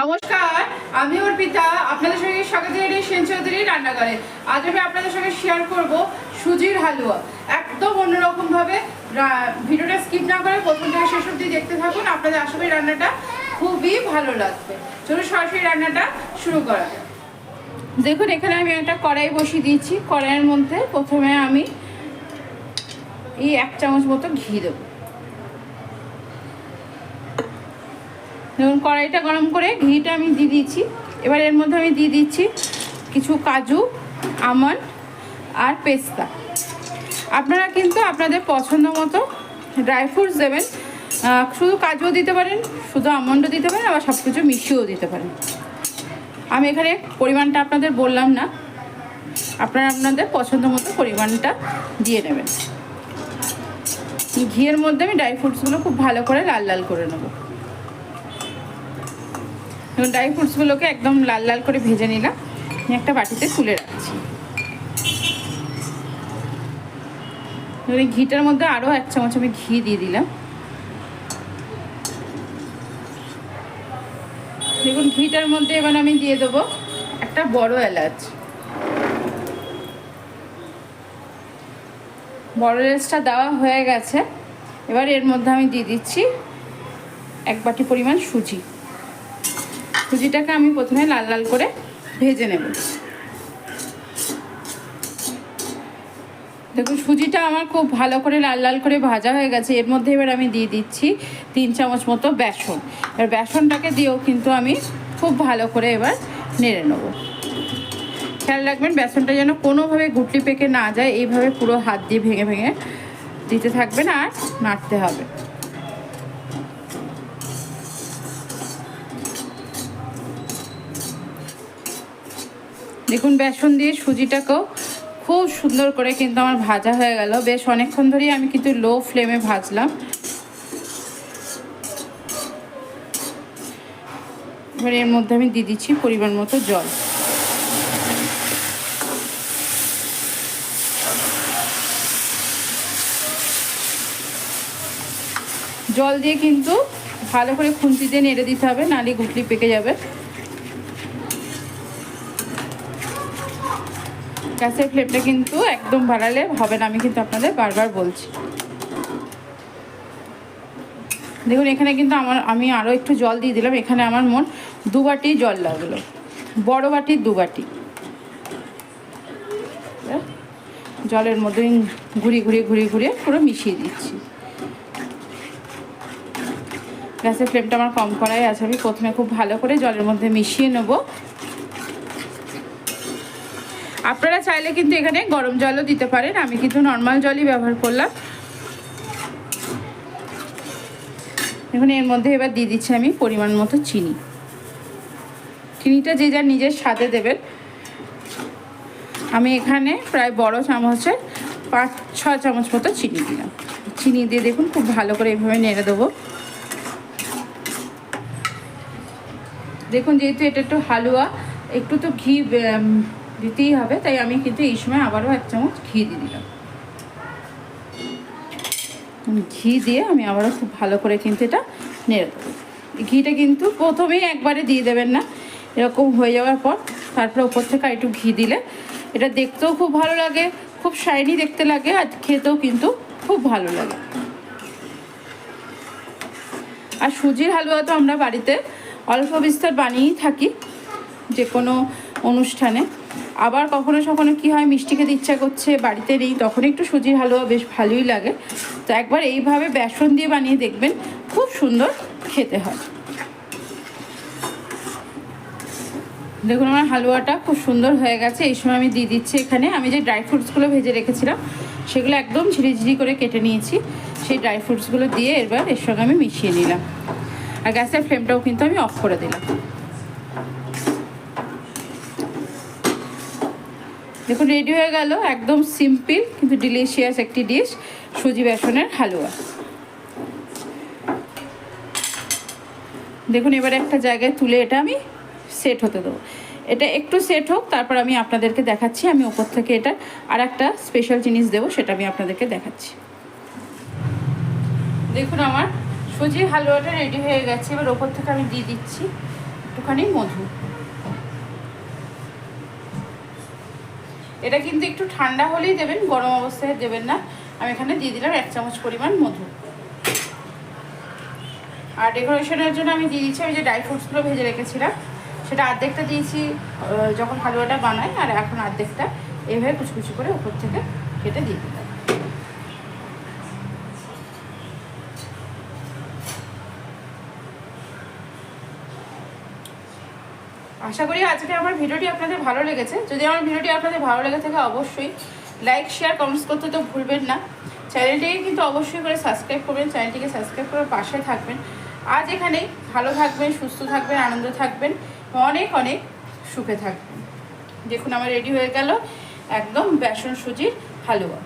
নমস্কার, আমি অর্পিতা, আপনাদের সঙ্গে স্বাগত জানাই সেন চৌধুরী রান্নাঘরে। আজ আমি আপনাদের সঙ্গে শেয়ার করব সুজির হালুয়া। একদম অন্যরকম ভাবে ভিডিওটা স্কিপ না করে প্রথম থেকে শেষ অবধি দেখতে থাকুন, আপনাদের আশা করি রান্নাটা খুবই ভালো লাগবে। চলুন সরাসরি রান্নাটা শুরু করা দেখুন, এখানে আমি একটা কড়াই বসিয়ে দিয়েছি। কড়াইয়ের মধ্যে প্রথমে আমি এই এক চামচ মতো ঘি দেবো। দেখুন, কড়াইটা গরম করে ঘিটা আমি দিয়ে দিয়েছি। এবার এর মধ্যে আমি দিয়ে দিচ্ছি কিছু কাজু, আমন্ড আর পেস্তা। আপনারা কিন্তু আপনাদের পছন্দ মতো ড্রাই ফ্রুটস দেবেন। শুধু কাজুও দিতে পারেন, শুধু আমন্ডও দিতে পারেন, আবার সব কিছু মিশিয়েও দিতে পারেন। আমি এখানে পরিমাণটা আপনাদের বললাম না। আপনারা আপনাদের পছন্দ মতো পরিমাণটা দিয়ে নেবেন। ঘিয়ের মধ্যে আমি ড্রাই ফ্রুটসগুলো খুব ভালো করে লাল লাল করে নেব। এবং ড্রাই ফ্রুটসগুলোকে একদম লাল লাল করে ভেজে নিলাম। একটা বাটিতে তুলে রাখছি। এই ঘিটার মধ্যে আরও এক চামচ আমি ঘি দিয়ে দিলাম। দেখুন, ঘিটার মধ্যে এবার আমি দিয়ে দেবো একটা বড় এলাচ। বড় এলাচটা দেওয়া হয়ে গেছে। এবার এর মধ্যে আমি দিয়ে দিচ্ছি এক বাটি পরিমাণ সুজি। সুজিটাকে আমি প্রথমে লাল লাল করে ভেজে নেব। দেখুন, সুজিটা আমার খুব ভালো করে লাল লাল করে ভাজা হয়ে গেছে। এর মধ্যে এবার আমি দিয়ে দিচ্ছি তিন চামচ মতো বেসন। এবার বেসনটাকে দিয়েও কিন্তু আমি খুব ভালো করে এবার নেড়ে নেব। খেয়াল রাখবেন, বেসনটা যেন কোনোভাবে গুটলি পেকে না যায়, এইভাবে পুরো হাত দিয়ে ভেঙে ভেঙে দিতে থাকবেন আর নাড়তে হবে। দেখুন, বেসন দিয়ে সুজিটাকেও খুব সুন্দর করে কিন্তু আমার ভাজা হয়ে গেল। বেশ অনেকক্ষণ ধরেই আমি কিন্তু লো ফ্লেমে ভাজলাম। এবার এর মধ্যে আমি দিয়ে দিচ্ছি পরিমাণ মতো জল। জল দিয়ে কিন্তু ভালো করে খুন্তি দিয়ে নেড়ে দিতে হবে নালে গুটলি পেকে যাবে। গ্যাসের ফ্লেমটা কিন্তু একদম বাড়ালে হবে না, আমি কিন্তু আপনাদের বারবার বলছি। দেখুন, এখানে কিন্তু আমার, আমি আরও একটু জল দিয়ে দিলাম। এখানে আমার মন দু বাটি জল লাগল। বড় বাটি দু বাটি। জলের মধ্যে ঘুরিয়ে ঘুরিয়ে ঘুরিয়ে ঘুরিয়ে পুরো মিশিয়ে দিচ্ছি। গ্যাসের ফ্লেমটা আমার কম করাই আছে। আমি প্রথমে খুব ভালো করে জলের মধ্যে মিশিয়ে নেব। আপনারা চাইলে কিন্তু এখানে গরম জলও দিতে পারেন। আমি কিন্তু নর্মাল জলই ব্যবহার করলাম। এখন এর মধ্যে এবার দিয়ে দিচ্ছি আমি পরিমাণ মতো চিনি। চিনিটা যে যার নিজের স্বাদে দেবেন। আমি এখানে প্রায় বড় চামচের পাঁচ ছ চামচ মতো চিনি দিলাম। চিনি দিয়ে দেখুন খুব ভালো করে এইভাবে নেড়ে দেবো। দেখুন যেহেতু এটা একটু হালুয়া, একটু তো ঘি দিতেই হবে, তাই আমি কিন্তু এই সময় আবারও এক চামচ ঘি দিয়ে দিলাম। ঘি দিয়ে আমি আবারও খুব ভালো করে কিন্তু এটা নেড়ে দেবো। ঘিটা কিন্তু প্রথমেই একবারে দিয়ে দেবেন না, এরকম হয়ে যাওয়ার পর তারপরে ওপর থেকে একটু ঘি দিলে এটা দেখতেও খুব ভালো লাগে, খুব শাইনি দেখতে লাগে আর খেতেও কিন্তু খুব ভালো লাগে। আর সুজির হালুয়া তো আমরা বাড়িতে অল্প বিস্তর বানিয়েই থাকি, যে কোনো অনুষ্ঠানে। আবার কখনো সখনো কি হয়, মিষ্টি খেতে ইচ্ছা করছে, বাড়িতে নেই, তখন একটু সুজির হালুয়া বেশ ভালোই লাগে। তো একবার এইভাবে বেসন দিয়ে বানিয়ে দেখবেন, খুব সুন্দর খেতে হয়। দেখুন আমার হালুয়াটা খুব সুন্দর হয়ে গেছে, এই সময় আমি দিয়ে দিচ্ছি এখানে। আমি যে ড্রাই ফ্রুটসগুলো ভেজে রেখেছিলাম, সেগুলো একদম ঝিরিঝিরি করে কেটে নিয়েছি। সেই ড্রাই ফ্রুটসগুলো দিয়ে এবার এর সঙ্গে আমি মিশিয়ে নিলাম। আর গ্যাসের ফ্লেমটাও কিন্তু আমি অফ করে দিলাম। দেখুন রেডি হয়ে গেল, একদম সিম্পল কিন্তু ডিলিশিয়াস একটি ডিশ সুজি বেসনের হালুয়া। দেখুন, এবার একটা জায়গায় তুলে এটা আমি সেট হতে দেবো। এটা একটু সেট হোক, তারপর আমি আপনাদেরকে দেখাচ্ছি, আমি ওপর থেকে এটা আর একটা স্পেশাল জিনিস দেবো, সেটা আমি আপনাদেরকে দেখাচ্ছি। দেখুন, আমার সুজির হালুয়াটা রেডি হয়ে গেছে, এবার ওপর থেকে আমি দিয়ে দিচ্ছি একটুখানি মধু। এটা কিন্তু একটু ঠান্ডা হলেই দেবেন, গরম অবস্থায় দেবেন না। আমি এখানে দিয়ে দিলাম এক চামচ পরিমাণ মধু। আর ডেকোরেশনের জন্য আমি দিয়ে দিচ্ছি, আমি যে ড্রাই ফ্রুটসগুলো ভেজে রেখেছিলাম, সেটা আর্ধেকটা দিয়েছি যখন হালুয়াটা বানাই, আর এখন অর্ধেকটা এইভাবে কুচকুচি কুচি করে উপর থেকে কেটে দিয়ে দিলাম। আশা করি আজকে আমার ভিডিওটি আপনাদের ভালো লেগেছে। যদি আমার ভিডিওটি আপনাদের ভালো লেগে থাকে, অবশ্যই লাইক শেয়ার কমেন্টস করতে তো ভুলবেন না। চ্যানেলটিকে কিন্তু অবশ্যই করে সাবস্ক্রাইব করবেন, চ্যানেলটিকে সাবস্ক্রাইব করে পাশে থাকবেন। আজ এখানে ভালো থাকবেন, সুস্থ থাকবেন, আনন্দ থাকবেন, অনেক অনেক সুখে থাকবেন। দেখুন, আমার রেডি হয়ে গেল একদম বেসন সুজির হালুয়া।